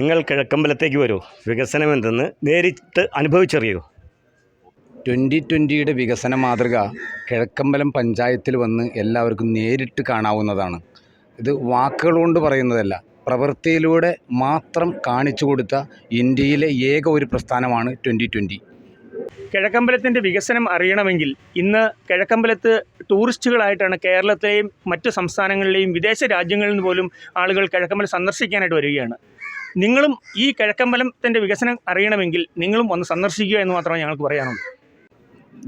നിങ്ങൾ കിഴക്കമ്പലത്തേക്ക് വരൂ. വികസനം എന്തെന്ന് നേരിട്ട് അനുഭവിച്ചറിയൂ. ട്വന്റി ട്വന്റിയുടെ വികസന മാതൃക കിഴക്കമ്പലം പഞ്ചായത്തിൽ വന്ന് എല്ലാവർക്കും നേരിട്ട് കാണാവുന്നതാണ്. ഇത് വാക്കുകൾ കൊണ്ട് പറയുന്നതല്ല പ്രവൃത്തിയിലൂടെ മാത്രം കാണിച്ചു കൊടുത്ത ഇന്ത്യയിലെ ഏക ഒരു പ്രസ്ഥാനമാണ് ട്വന്റി ട്വന്റി കിഴക്കമ്പലത്തിന്റെ വികസനം അറിയണമെങ്കിൽ ഇന്ന് കിഴക്കമ്പലത്ത് ടൂറിസ്റ്റുകളായിട്ടാണ് കേരളത്തെയും മറ്റ് സംസ്ഥാനങ്ങളിലെയും വിദേശ രാജ്യങ്ങളിൽ നിന്ന് പോലും ആളുകൾ കിഴക്കമ്പലം സന്ദർശിക്കാനായിട്ട് വരികയാണ്. നിങ്ങളും ഈ കിഴക്കമ്പലത്തിന്റെ വികസനം അറിയണമെങ്കിൽ നിങ്ങളും ഒന്ന് സന്ദർശിക്കുക എന്ന് മാത്രമേ ഞങ്ങൾക്ക് പറയാനുള്ളൂ.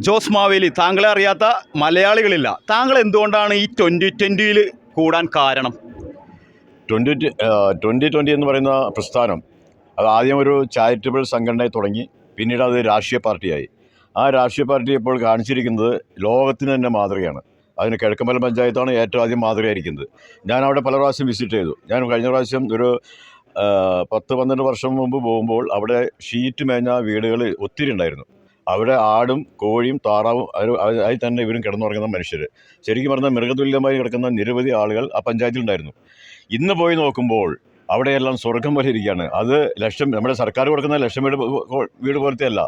ജോസ് മാവേലി താങ്കളെ അറിയാത്ത മലയാളികളില്ല. താങ്കൾ എന്തുകൊണ്ടാണ് ഈ ട്വന്റി ട്വന്റിയിൽ കൂടാൻ കാരണം? ട്വന്റി ട്വന്റി ട്വന്റി എന്ന് പറയുന്ന പ്രസ്ഥാനം അത് ആദ്യം ഒരു ചാരിറ്റബിൾ സംഘടനയെ തുടങ്ങി പിന്നീട് അത് രാഷ്ട്രീയ പാർട്ടിയായി. ആ രാഷ്ട്രീയ പാർട്ടി ഇപ്പോൾ കാണിച്ചിരിക്കുന്നത് ലോകത്തിന് തന്നെ മാതൃകയാണ്. അതിന് കിഴക്കമ്പലം പഞ്ചായത്താണ് ഏറ്റവും ആദ്യം മാതൃകയായിരിക്കുന്നത്. ഞാൻ അവിടെ പല പ്രാവശ്യം വിസിറ്റ് ചെയ്തു. ഞാൻ കഴിഞ്ഞ പ്രാവശ്യം ഒരു പത്ത് പന്ത്രണ്ട് വർഷം മുമ്പ് പോകുമ്പോൾ അവിടെ ഷീറ്റ് മേഞ്ഞ വീടുകൾ ഒത്തിരി ഉണ്ടായിരുന്നു. അവിടെ ആടും കോഴിയും താറാവും അത് അതിൽ തന്നെ ഇവരും കിടന്നുറങ്ങുന്ന മനുഷ്യർ ശരിക്കും പറഞ്ഞാൽ മൃഗതുല്യമായി കിടക്കുന്ന നിരവധി ആളുകൾ ആ പഞ്ചായത്തിലുണ്ടായിരുന്നു ഇന്ന് പോയി നോക്കുമ്പോൾ അവിടെയെല്ലാം സ്വർഗം പോലെ ഇരിക്കുകയാണ്. അത് ലക്ഷം നമ്മുടെ സർക്കാർ കൊടുക്കുന്ന ലക്ഷം വീട് വീട് പോലത്തെ അല്ല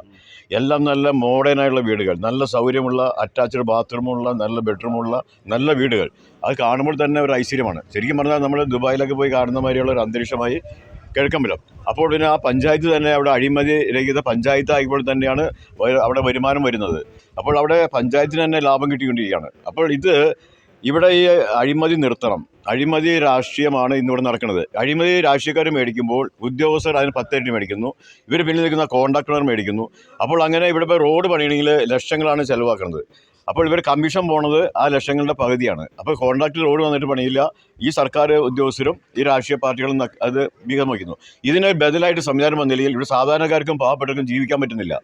എല്ലാം നല്ല മോഡേണായുള്ള വീടുകൾ. നല്ല സൗകര്യമുള്ള അറ്റാച്ച്ഡ് ബാത്റൂമുള്ള നല്ല ബെഡ്റൂമുള്ള നല്ല വീടുകൾ. അത് കാണുമ്പോൾ തന്നെ ഒരു ഐശ്വര്യമാണ്. ശരിക്കും പറഞ്ഞാൽ നമ്മൾ ദുബായിലൊക്കെ പോയി കാണുന്ന മാതിരിയുള്ള ഒരു അന്തരീക്ഷമായി കിഴക്കമ്പലം അപ്പോൾ പിന്നെ ആ പഞ്ചായത്ത് തന്നെ അവിടെ അഴിമതി രഹിത പഞ്ചായത്ത് ആയപ്പോൾ തന്നെയാണ് അവിടെ വരുമാനം വരുന്നത്. അപ്പോൾ അവിടെ പഞ്ചായത്തിന് തന്നെ ലാഭം കിട്ടിക്കൊണ്ടിരിക്കുകയാണ്. അപ്പോൾ ഇത് ഇവിടെ ഈ അഴിമതി നിർത്തണം. അഴിമതി രാഷ്ട്രീയമാണ് ഇന്നിവിടെ നടക്കുന്നത്. അഴിമതി രാഷ്ട്രീയക്കാർ മേടിക്കുമ്പോൾ ഉദ്യോഗസ്ഥർ അതിന് പത്തിരട്ടി മേടിക്കുന്നു. ഇവർ പിന്നിൽ നിൽക്കുന്ന കോൺട്രാക്ടർ മേടിക്കുന്നു. അപ്പോൾ അങ്ങനെ ഇവിടെ ഇപ്പോൾ റോഡ് പണിയണമെങ്കിൽ ലക്ഷങ്ങളാണ് ചിലവാക്കുന്നത്. അപ്പോൾ ഇവർ കമ്മീഷൻ പോണത് ആ ലക്ഷങ്ങളുടെ പകുതിയാണ്. അപ്പോൾ കോൺട്രാക്ട് റോഡ് വന്നിട്ട് പണിയില്ല. ഈ സർക്കാർ ഉദ്യോഗസ്ഥരും ഈ രാഷ്ട്രീയ പാർട്ടികളും അത് ഭീകം വയ്ക്കുന്നു ഇതിന് ബദലായിട്ട് സംവിധാനം വന്നില്ലെങ്കിൽ ഇവിടെ സാധാരണക്കാർക്കും പാവപ്പെട്ടവർക്കും ജീവിക്കാൻ പറ്റുന്നില്ല.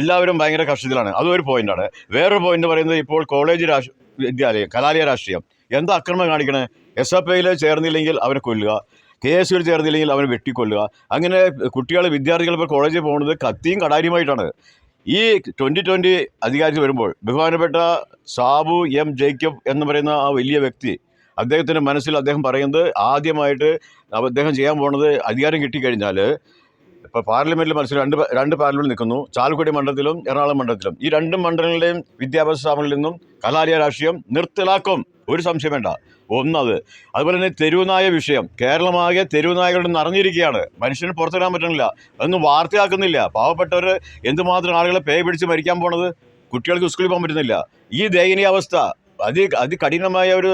എല്ലാവരും ഭയങ്കര കഷ്ടത്തിലാണ്. അതൊരു പോയിന്റാണ് വേറൊരു പോയിന്റ് പറയുന്നത് ഇപ്പോൾ കോളേജ് രാഷ്ട്ര വിദ്യാലയം കലാലയ രാഷ്ട്രീയം. എന്താ അക്രമം കാണിക്കണേ? എസ് എഫ് ഐയിൽ ചേർന്നില്ലെങ്കിൽ അവനെ കൊല്ലുക. കെ എസ് യുവിൽ ചേർന്നില്ലെങ്കിൽ അവനെ വെട്ടിക്കൊല്ലുക. അങ്ങനെ കുട്ടികൾ വിദ്യാർത്ഥികൾ ഇപ്പോൾ കോളേജിൽ പോകുന്നത് കത്തിയും കടാരിയുമായിട്ടാണ് ഈ ട്വന്റി ട്വന്റി അധികാരത്തിൽ വരുമ്പോൾ ബഹുമാനപ്പെട്ട സാബു എം ജേക്കബ് എന്ന് പറയുന്ന ആ വലിയ വ്യക്തി അദ്ദേഹത്തിന്റെ മനസ്സിൽ അദ്ദേഹം പറയുന്നത് ആദ്യമായിട്ട് അദ്ദേഹം ചെയ്യാൻ പോണത് അധികാരം കിട്ടിക്കഴിഞ്ഞാൽ ഇപ്പോൾ പാർലമെന്റിൽ മത്സരം രണ്ട് രണ്ട് പാർലമെന്റ് നിൽക്കുന്നു. ചാലക്കുടി മണ്ഡലത്തിലും എറണാകുളം മണ്ഡലത്തിലും. ഈ രണ്ട് മണ്ഡലങ്ങളുടെയും വിദ്യാഭ്യാസ സ്ഥാപനങ്ങളിൽ നിന്നും കലാലയ രാഷ്ട്രീയം നിർത്തലാക്കും. ഒരു സംശയം വേണ്ട. ഒന്നത്. അതുപോലെ തന്നെ തെരുവുനായ വിഷയം. കേരളമാകെ തെരുവുനായകളുടെ നിറഞ്ഞിരിക്കുകയാണ്. മനുഷ്യന് പുറത്തിടാൻ പറ്റണില്ല. അതൊന്നും വാർത്തയാക്കുന്നില്ല. പാവപ്പെട്ടവർ എന്തുമാത്രം ആളുകളെ പേ പിടിച്ച് മരിക്കാൻ പോണത്? കുട്ടികൾക്ക് സ്കൂളിൽ പോകാൻ പറ്റുന്നില്ല. ഈ ദയനീയാവസ്ഥ അതി അതികഠിനമായ ഒരു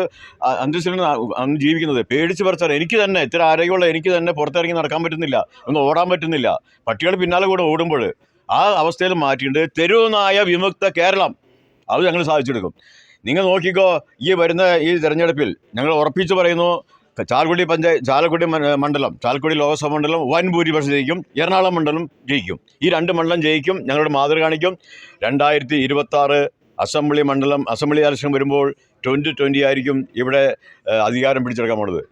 അന്തസ്സിലാണ് അന്ന് ജീവിക്കുന്നത്. പേടിച്ച് പറിച്ചാൽ എനിക്ക് തന്നെ ഇത്ര ആരോഗ്യമുള്ള എനിക്ക് തന്നെ പുറത്തിറങ്ങി നടക്കാൻ പറ്റുന്നില്ല. ഒന്ന് ഓടാൻ പറ്റുന്നില്ല. പട്ടികൾ പിന്നാലെ കൂടെ ഓടുമ്പോൾ ആ അവസ്ഥയിൽ മാറ്റിയിട്ട് തെരുവുനായ വിമുക്ത കേരളം. അത് ഞങ്ങൾ സാധിച്ചെടുക്കും. നിങ്ങൾ നോക്കിക്കോ ഈ വരുന്ന ഈ തെരഞ്ഞെടുപ്പിൽ ഞങ്ങൾ ഉറപ്പിച്ച് പറയുന്നു ചാലക്കുടി പഞ്ചായത്ത് ചാലക്കുടി മണ്ഡലം ചാലക്കുടി ലോകസഭാ മണ്ഡലം വൻ ഭൂരിപക്ഷം ജയിക്കും. എറണാകുളം മണ്ഡലം ജയിക്കും. ഈ രണ്ട് മണ്ഡലം ജയിക്കും. ഞങ്ങളുടെ മാതൃക കാണിക്കും. രണ്ടായിരത്തി ഇരുപത്താറ് അസംബ്ലി മണ്ഡലം അസംബ്ലി ഇലക്ഷൻ വരുമ്പോൾ ട്വന്റി ട്വന്റി ആയിരിക്കും ഇവിടെ അധികാരം പിടിച്ചെടുക്കാൻ പോണത്.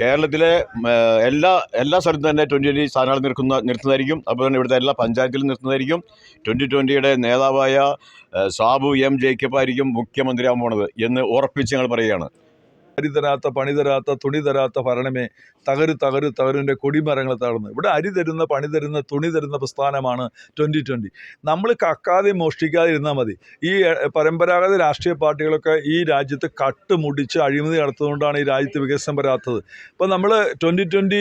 കേരളത്തിലെ എല്ലാ എല്ലാ സ്ഥലത്തും തന്നെ ട്വന്റി ട്വന്റി സ്ഥാനാർത്ഥി നിർക്കുന്ന നിർത്തുന്നതായിരിക്കും. അപ്പോൾ തന്നെ ഇവിടുത്തെ എല്ലാ പഞ്ചായത്തിലും നിർത്തുന്നതായിരിക്കും. ട്വന്റി ട്വന്റിയുടെ നേതാവായ സാബു എം ജേക്കബ് ആയിരിക്കും മുഖ്യമന്ത്രിയാകാൻ പോണത് എന്ന് ഉറപ്പിച്ച് ഞങ്ങൾ പറയുകയാണ്. അരി തരാത്ത പണി തരാത്ത തുണി തരാത്ത ഭരണമേ തകരു തകരു തകരുവിന്റെ കൊടിമരങ്ങൾ തകർന്ന്. ഇവിടെ അരി തരുന്ന പണി തരുന്ന തുണി തരുന്ന പ്രസ്ഥാനമാണ് ട്വന്റി ട്വന്റി. നമ്മൾ കക്കാതെ മോഷ്ടിക്കാതെ ഇരുന്നാൽ മതി. ഈ പരമ്പരാഗത രാഷ്ട്രീയ പാർട്ടികളൊക്കെ ഈ രാജ്യത്ത് കട്ടുമുടിച്ച് അഴിമതി നടത്തുന്നതുകൊണ്ടാണ് ഈ രാജ്യത്ത് വികസനം വരാത്തത്. അപ്പോൾ നമ്മൾ ട്വന്റി ട്വന്റി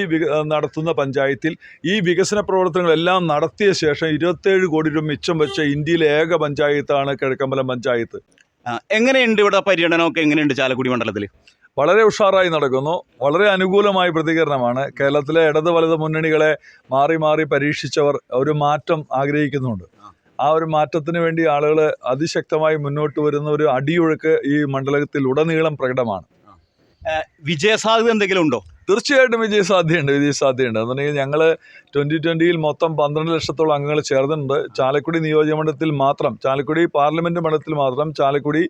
നടത്തുന്ന പഞ്ചായത്തിൽ ഈ വികസന പ്രവർത്തനങ്ങളെല്ലാം നടത്തിയ ശേഷം ഇരുപത്തേഴ് കോടി രൂപ മിച്ചം വെച്ച ഇന്ത്യയിലെ ഏക പഞ്ചായത്താണ് കിഴക്കമ്പലം പഞ്ചായത്ത്. എങ്ങനെയുണ്ട് ഇവിടെ പര്യടനമൊക്കെ? എങ്ങനെയുണ്ട് ചാലക്കുടി മണ്ഡലത്തിൽ വളരെ ഉഷാറായി നടക്കുന്നു. വളരെ അനുകൂലമായ പ്രതികരണമാണ്. കേരളത്തിലെ ഇടത് വലത് മുന്നണികളെ മാറി മാറി പരീക്ഷിച്ചവർ ഒരു മാറ്റം ആഗ്രഹിക്കുന്നുണ്ട്. ആ. ഒരു മാറ്റത്തിന് വേണ്ടി ആളുകൾ അതിശക്തമായി മുന്നോട്ട് വരുന്ന ഒരു അടിയൊഴുക്ക് ഈ മണ്ഡലത്തിൽ ഉടനീളം പ്രകടമാണ്. വിജയസാധ്യത എന്തെങ്കിലും ഉണ്ടോ? തീർച്ചയായിട്ടും വിജയ സാധ്യതയുണ്ട് വിജയ സാധ്യതയുണ്ട് എന്നുണ്ടെങ്കിൽ ഞങ്ങൾ ട്വന്റി ട്വന്റിയിൽ മൊത്തം പന്ത്രണ്ട് ലക്ഷത്തോളം അംഗങ്ങൾ ചേർന്നിട്ടുണ്ട്. ചാലക്കുടി നിയോജകമണ്ഡലത്തിൽ മാത്രം ചാലക്കുടി പാർലമെന്റ് മണ്ഡലത്തിൽ മാത്രം ചാലക്കുടി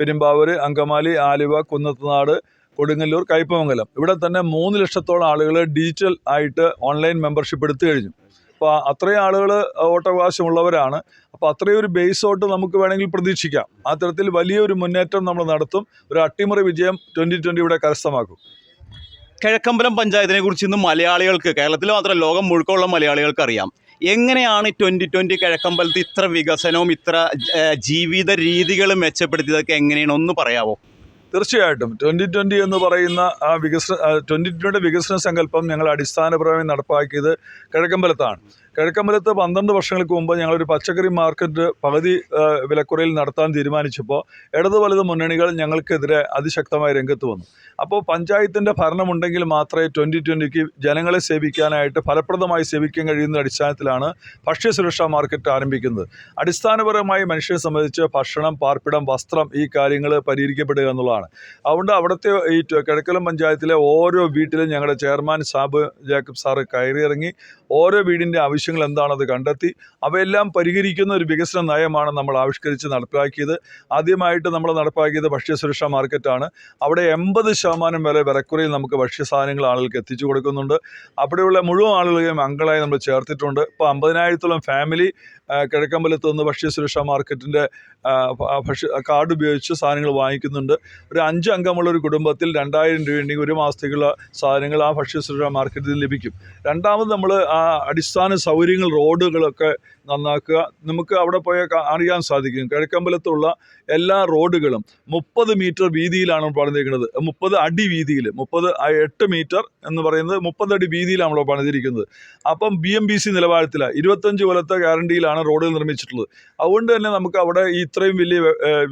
പെരുമ്പാവൂർ അങ്കമാലി ആലുവ കുന്നത്തുനാട് കൊടുങ്ങല്ലൂർ കയ്പമംഗലം. ഇവിടെ തന്നെ മൂന്ന് ലക്ഷത്തോളം ആളുകൾ ഡിജിറ്റൽ ആയിട്ട് ഓൺലൈൻ മെമ്പർഷിപ്പ് എടുത്തു കഴിഞ്ഞു. അപ്പോൾ അത്രയും ആളുകൾ വോട്ടവകാശമുള്ളവരാണ് അപ്പോൾ അത്രയും ഒരു ബേസ് ഔട്ട് നമുക്ക് വേണമെങ്കിൽ പ്രതീക്ഷിക്കാം. ആ തരത്തിൽ വലിയൊരു മുന്നേറ്റം നമ്മൾ നടത്തും. ഒരു അട്ടിമറി വിജയം ട്വന്റി ട്വന്റി ഇവിടെ കരസ്ഥമാക്കും. കിഴക്കമ്പലം പഞ്ചായത്തിനെ കുറിച്ച് ഇന്ന് മലയാളികൾക്ക് കേരളത്തിൽ മാത്രമല്ല ലോകം മുഴുക്കമുള്ള മലയാളികൾക്ക് അറിയാം. എങ്ങനെയാണ് ട്വന്റി ട്വന്റി കിഴക്കമ്പലത്ത് ഇത്ര വികസനവും ഇത്ര ജീവിത രീതികളും മെച്ചപ്പെടുത്തിയതൊക്കെ എങ്ങനെയാണ്? ഒന്ന് പറയാവോ? തീർച്ചയായിട്ടും. ട്വന്റി ട്വന്റി എന്ന് പറയുന്ന ആ വികസന ട്വന്റി ട്വന്റിയുടെ വികസന സങ്കല്പം ഞങ്ങൾ അടിസ്ഥാനപരമായി നടപ്പാക്കിയത് കിഴക്കമ്പലത്താണ്. കിഴക്കമ്പലത്ത് പന്ത്രണ്ട് വർഷങ്ങൾക്ക് മുമ്പ് ഞങ്ങളൊരു പച്ചക്കറി മാർക്കറ്റ് പകുതി വിലക്കുറയിൽ നടത്താൻ തീരുമാനിച്ചപ്പോൾ ഇടതു വലത് മുന്നണികൾ ഞങ്ങൾക്കെതിരെ അതിശക്തമായി രംഗത്ത് വന്നു. അപ്പോൾ പഞ്ചായത്തിന്റെ ഭരണമുണ്ടെങ്കിൽ മാത്രമേ ട്വന്റി ട്വന്റിക്ക് ജനങ്ങളെ സേവിക്കാനായിട്ട് ഫലപ്രദമായി സേവിക്കാൻ കഴിയുന്ന അടിസ്ഥാനത്തിലാണ് ഭക്ഷ്യസുരക്ഷാ മാർക്കറ്റ് ആരംഭിക്കുന്നത്. അടിസ്ഥാനപരമായി മനുഷ്യനെ സംബന്ധിച്ച് ഭക്ഷണം പാർപ്പിടം വസ്ത്രം ഈ കാര്യങ്ങൾ പരിഹരിക്കപ്പെടുക എന്നുള്ളതാണ്. അതുകൊണ്ട് അവിടുത്തെ ഈ കിഴക്കലം പഞ്ചായത്തിലെ ഓരോ വീട്ടിലും ഞങ്ങളുടെ ചെയർമാൻ സാബ് ജേക്കബ് സാറ് കയറിയിറങ്ങി ഓരോ വീടിന്റെ ആവശ്യങ്ങൾ എന്താണത് കണ്ടെത്തി അവയെല്ലാം പരിഹരിക്കുന്ന ഒരു വികസന നയമാണ് നമ്മൾ ആവിഷ്കരിച്ച് നടപ്പാക്കിയത്. ആദ്യമായിട്ട് നമ്മൾ നടപ്പാക്കിയത് ഭക്ഷ്യസുരക്ഷാ മാർക്കറ്റാണ്. അവിടെ എൺപത് ശതമാനം വരെ വിലക്കുറയിൽ നമുക്ക് ഭക്ഷ്യസാധനങ്ങൾ ആളുകൾക്ക് എത്തിച്ചു കൊടുക്കുന്നുണ്ട്. അവിടെയുള്ള മുഴുവൻ ആളുകളെയും അംഗങ്ങളായി നമ്മൾ ചേർത്തിട്ടുണ്ട്. ഇപ്പോൾ അമ്പതിനായിരത്തോളം ഫാമിലി കിഴക്കമ്പലത്ത് നിന്ന് ഭക്ഷ്യസുരക്ഷാ മാർക്കറ്റിന്റെ ഭക്ഷ്യ കാർഡ് ഉപയോഗിച്ച് സാധനങ്ങൾ വാങ്ങിക്കുന്നുണ്ട്. ഒരു അഞ്ച് അംഗമുള്ള ഒരു കുടുംബത്തിൽ രണ്ടായിരം രൂപയുണ്ടെങ്കിൽ ഒരു മാസത്തേക്കുള്ള സാധനങ്ങൾ ആ ഭക്ഷ്യ ഭക്ഷ്യസുരക്ഷാ മാർക്കറ്റിൽ ലഭിക്കും. രണ്ടാമത് നമ്മൾ ആ അടിസ്ഥാന സൗകര്യങ്ങൾ റോഡുകളൊക്കെ നന്നാക്കുക. നമുക്ക് അവിടെ പോയി അറിയാൻ സാധിക്കും. കിഴക്കമ്പലത്തുള്ള എല്ലാ റോഡുകളും മുപ്പത് മീറ്റർ വീതിയിലാണ് പണിതിരിക്കുന്നത്. മുപ്പത് അടി വീതിയിൽ. മുപ്പത് എട്ട് മീറ്റർ എന്ന് പറയുന്നത് മുപ്പത് അടി വീതിയിലാണ് നമ്മൾ പണിതിരിക്കുന്നത്. അപ്പം ബി എം ബി സി നിലവാരത്തിലാണ്. ഇരുപത്തഞ്ച് കൊല്ലത്തെ ഗ്യാരണ്ടിയിലാണ് റോഡുകൾ നിർമ്മിച്ചിട്ടുള്ളത്. അതുകൊണ്ട് തന്നെ നമുക്ക് അവിടെ ഈ ഇത്രയും വലിയ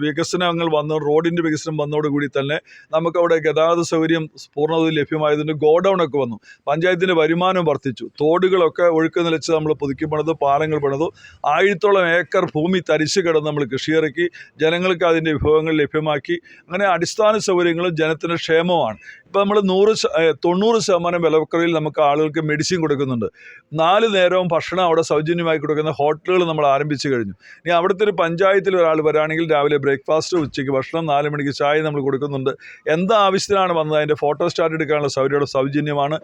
വികസനങ്ങൾ വന്ന റോഡിന്റെ വികസനം വന്നതോടുകൂടി തന്നെ നമുക്കവിടെ ഗതാഗത സൗകര്യം പൂർണതയിൽ ഗോഡൗൺ ഒക്കെ വന്നു. പഞ്ചായത്തിന്റെ വരുമാനം വർദ്ധിച്ചു. തോടുകളൊക്കെ ഒഴുക്ക് നിലച്ച് നമ്മൾ പുതുക്കി പണിതു പാലങ്ങൾ പണിതു. ആയിരത്തോളം ഏക്കർ ഭൂമി തരിച്ചു കിടന്ന് നമ്മൾ കൃഷിയിറക്കി. ജനങ്ങൾക്ക് അതിന്റെ വിഭവങ്ങൾ ലഭ്യമാക്കി. അങ്ങനെ അടിസ്ഥാന സൗകര്യങ്ങളും ജനത്തിന്റെ ക്ഷേമമാണ് ഇപ്പോൾ നമ്മൾ നൂറ് തൊണ്ണൂറ് ശതമാനം വിലക്കുറവിൽ നമുക്ക് ആളുകൾക്ക് മെഡിസിൻ കൊടുക്കുന്നുണ്ട്. നാല് നേരവും ഭക്ഷണം അവിടെ സൗജന്യമായി കൊടുക്കുന്ന ഹോട്ടലുകൾ നമ്മൾ ആരംഭിച്ചു കഴിഞ്ഞു. ഇനി അവിടുത്തെ ഒരു പഞ്ചായത്തിൽ ഒരാൾ വരാണെങ്കിൽ രാവിലെ ബ്രേക്ക്ഫാസ്റ്റ് ഉച്ചയ്ക്ക് ഭക്ഷണം നാല് മണിക്ക് ചായ നമ്മൾ കൊടുക്കുന്നുണ്ട്. എന്താ ആവശ്യത്തിനാണ് വന്നത്? അതിന്റെ ഫോട്ടോ സ്റ്റാർട്ട് എടുക്കാനുള്ള സൗകര്യം സൗജന്യമാണ്?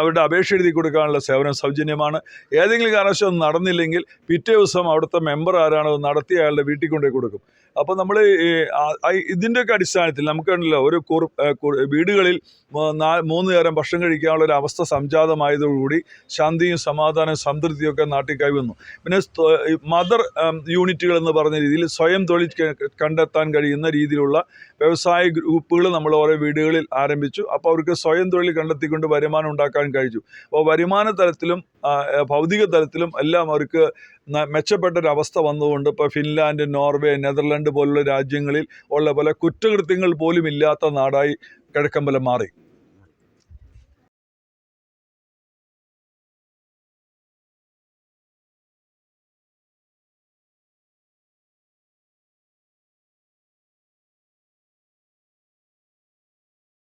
അവരുടെ അപേക്ഷ എഴുതി കൊടുക്കാനുള്ള സേവനം സൗജന്യമാണ്? ഏതെങ്കിലും കാരണവശം നടന്നില്ലെങ്കിൽ പിറ്റേ ദിവസം അവിടുത്തെ മെമ്പർ ആരാണോ നടത്തി അയാളുടെ വീട്ടിൽ കൊണ്ടുപോയി കൊടുക്കും. അപ്പോൾ നമ്മൾ ഇതിന്റെയൊക്കെ അടിസ്ഥാനത്തിൽ നമുക്കുണ്ടല്ലോ ഒരു കുറു വീടുകളിൽ മൂന്ന് നേരം ഭക്ഷണം കഴിക്കാനുള്ള ഒരു അവസ്ഥ സംജാതമായതോടുകൂടി ശാന്തിയും സമാധാനവും സംതൃപ്തിയൊക്കെ നാട്ടിൽ കൈവന്നു. പിന്നെ മദർ യൂണിറ്റുകൾ എന്ന് പറഞ്ഞ രീതിയിൽ സ്വയം തൊഴിൽ കണ്ടെത്താൻ കഴിയുന്ന രീതിയിലുള്ള വ്യവസായ ഗ്രൂപ്പുകൾ നമ്മൾ ഓരോ വീടുകളിൽ ആരംഭിച്ചു. അപ്പോൾ അവർക്ക് സ്വയം തൊഴിൽ കണ്ടെത്തിക്കൊണ്ട് വരുമാനം ഉണ്ടാക്കാൻ കഴിച്ചു അപ്പോൾ വരുമാന തലത്തിലും ഭൗതിക തലത്തിലും എല്ലാം അവർക്ക് മെച്ചപ്പെട്ട ഒരു അവസ്ഥ വന്നതുകൊണ്ട് ഇപ്പോൾ ഫിൻലാൻഡ് നോർവേ നെതർലാൻഡ് പോലുള്ള രാജ്യങ്ങളിൽ ഉള്ള പല കുറ്റകൃത്യങ്ങൾ പോലും ഇല്ലാത്ത നാടായി കിഴക്കമ്പലം മാറി.